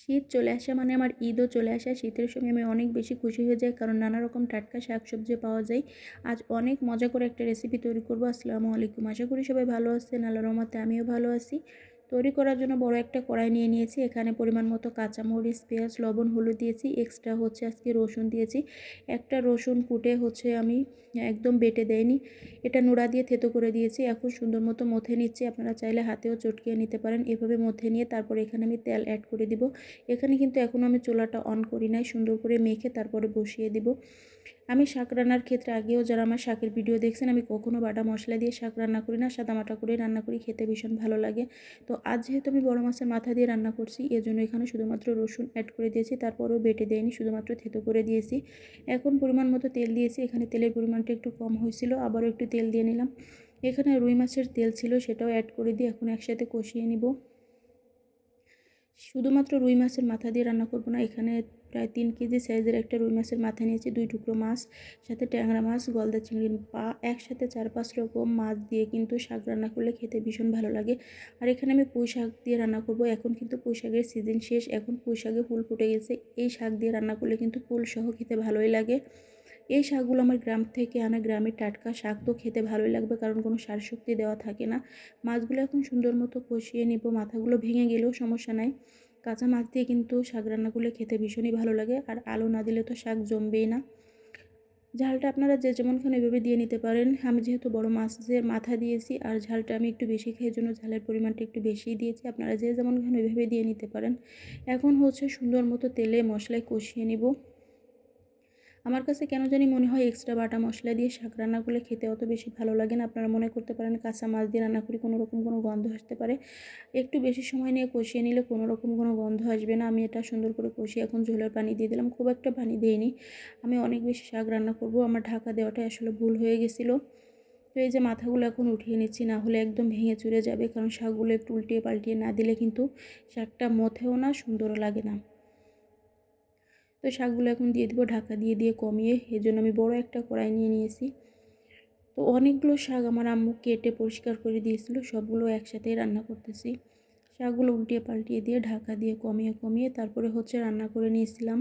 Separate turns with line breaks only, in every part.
শীত চলে আসা মানে আমার ঈদও চলে আসা। শীতের সময় আমি অনেক বেশি খুশি হয়ে যাই, কারণ নানা রকম টাটকা শাক সবজি পাওয়া যায়। আজ অনেক মজা করে একটা রেসিপি তৈরি করব। আসসালামু আলাইকুম। আশা করি সবাই ভালো আছেন। আল্লাহ রহমতে আমিও ভালো আছি। তৈরি করার জন্য বড় একটা কড়াই নিয়ে নিয়েছি। এখানে পরিমাণ মতো কাঁচামরিচ, পেঁয়াজ, লবণ, হলুদ দিয়েছি। এক্সট্রা হচ্ছে আজকে রসুন দিয়েছি। একটা রসুন কুটে হচ্ছে আমি একদম বেটে দেয়নি এটা নোড়া দিয়ে থেতো করে দিয়েছি। এখন সুন্দর মতো মথে নিচ্ছি। আপনারা চাইলে হাতেও চটকিয়ে নিতে পারেন। এভাবে মথে নিয়ে তারপর এখানে আমি তেল অ্যাড করে দিব। এখানে কিন্তু এখন আমি চুলাটা অন করি নাই। সুন্দর করে মেখে তারপরে বসিয়ে দিব। আমি শাক রান্নার ক্ষেত্রে আগেও যারা আমার শাকের ভিডিও দেখছেন, আমি কখনো বাটা মশলা দিয়ে শাক রান্না করি না সাদামাটা করে রান্না করি, খেতে ভীষণ ভালো লাগে। তো আজ যেহেতু আমি বড় মাছের মাথা দিয়ে রান্না করছি এর জন্য এখানে শুধুমাত্র রসুন অ্যাড করে দিয়েছি, তারপরেও বেটে দেয়নি শুধুমাত্র থেতো করে দিয়েছি। এখন পরিমাণ মতো তেল দিয়েছি, এখানে তেলের পরিমাণটা একটু কম হয়েছিল, আবারও একটু তেল দিয়ে নিলাম। এখানে রুই মাছের তেল ছিল, সেটাও অ্যাড করে দিয়ে এখন একসাথে কষিয়ে নিব। শুধুমাত্র রুই মাছের মাথা দিয়ে রান্না করব না, এখানে প্রায় তিন কেজি সাইজের একটা রুই মাছের মাথা নিয়েছি, দুই টুকরো মাছ, সাথে ট্যাংরা মাছ, গলদা চিংড়ির পা, একসাথে চার পাঁচ রকম মাছ দিয়ে কিন্তু শাক রান্না করলে খেতে ভীষণ ভালো লাগে। আর এখানে আমি পুঁই শাক দিয়ে রান্না করব, এখন কিন্তু পুঁই শাকের সিজন শেষ, এখন পুঁই শাকে ফুল ফুটে গেছে, এই শাক দিয়ে রান্না করলে কিন্তু ফুল সহ খেতে ভালোই লাগে। এই শাকগুলো আমার গ্রাম থেকে আনা গ্রামের টাটকা শাক তো খেতে ভালোই লাগবে, কারণ কোনো সার শক্তি দেওয়া থাকে না। মাছগুলো এখন সুন্দর মতো কষিয়ে নিব, মাথাগুলো ভেঙে গেলেও সমস্যা নাই। কাঁচা মাছ দিয়ে কিন্তু শাক রান্না করলে খেতে ভীষণই ভালো লাগে, আর আলু না দিলে তো শাক জমবেই না। ঝালটা আপনারা যে যেমন খান এভাবে দিয়ে নিতে পারেন। আমি যেহেতু বড় মাছের মাথা দিয়েছি, আর ঝালটা আমি একটু বেশি খেয়ে জন্য ঝালের পরিমাণটা একটু বেশি দিয়েছি, আপনারা যে যেমন খান ওইভাবে দিয়ে নিতে পারেন। এখন হচ্ছে সুন্দর মতো তেলে মশলায় কষিয়ে নিব। আমার কাছে কেন জানি মনে হয় এক্সট্রা বাটা মশলা দিয়ে শাক রান্না করলে খেতে অত বেশি ভালো লাগে না। আপনারা মনে করতে পারেন কাঁচা মাছ দিয়ে রান্না করি কোনো রকম কোনো গন্ধ আসতে পারে। একটু বেশি সময় নিয়ে কষিয়ে নিলে কোনো রকম কোনো গন্ধ আসবে না। আমি এটা সুন্দর করে কষিয়ে এখন ঝোলের পানি দিয়ে দিলাম। খুব একটা পানি দিইনি। আমি অনেক বেশি শাক রান্না করব। আমার ঢাকা দেওয়াটাই আসলে ভুল হয়ে গেছিল। তো এই যে মাথাগুলো এখন উঠিয়ে নিচ্ছি, না হলে একদম ভেঙে চুরে যাবে। কারণ শাকগুলো একটু উল্টিয়ে পাল্টিয়ে না দিলে কিন্তু শাকটা মথেও না, সুন্দরও লাগে না। তো শাকগুলো এখন দিয়ে দেবো, ঢাকা দিয়ে দিয়ে কমিয়ে। এর জন্য আমি বড় একটা কড়াই নিয়ে নিয়েছি। তো অনেকগুলো শাক আমার আম্মু কেটে পরিষ্কার করে দিয়েছিল, সবগুলো একসাথেই রান্না করতেছি। শাকগুলো উল্টিয়ে পাল্টিয়ে দিয়ে ঢাকা দিয়ে কমিয়ে কমিয়ে তারপরে হচ্ছে রান্না করে নিয়েছিলাম।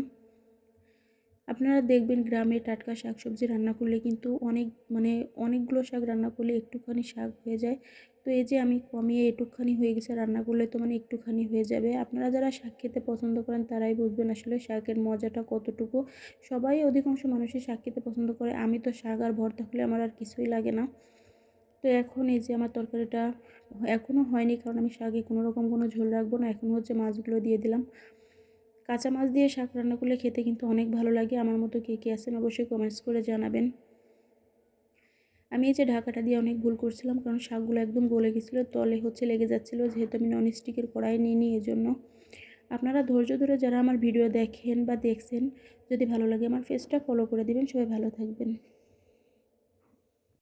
আপনারা দেখবেন গ্রামে টাটকা শাক সবজি রান্না করলে কিন্তু অনেক মানে অনেকগুলো শাক রান্না করলে একটুখানি শাক হয়ে যায়। তো এই যে আমি কমিয়ে একটুখানি হয়ে গেছে রান্না করলে তো মানে একটুখানি হয়ে যাবে। আপনারা যারা শাক খেতে পছন্দ করেন তারাই বুঝবেন আসলে শাকের মজাটা কতটুকু। সবাই অধিকাংশ মানুষই শাক খেতে পছন্দ করে। আমি তো শাক আর ভর্তা হলে আমার আর কিছুই লাগে না। তো এখন এই যে আমার তরকারিটা এখনও হয়নি কারণ আমি শাকে কোনো রকম কোনো ঝোল রাখব না। এখন হচ্ছে মাছগুলো দিয়ে দিলাম। কাঁচা মাছ দিয়ে শাক রান্না করলে খেতে কিন্তু অনেক ভালো লাগে। আমার মতো কে কে আছেন অবশ্যই কমেন্টস করে জানাবেন। আমি এই যে ঢাকাটা দিয়ে অনেক ভুল করছিলাম কারণ শাকগুলো একদম গলে গেছিল, তলে হচ্ছে লেগে যাচ্ছিল, যেহেতু আমি ননস্টিকের কড়াই নিইনি এই জন্য আপনারা ধৈর্য ধরে যারা আমার ভিডিও দেখেন বা দেখছেন, যদি ভালো লাগে আমার ফেসটা ফলো করে দিবেন। সবাই ভালো থাকবেন।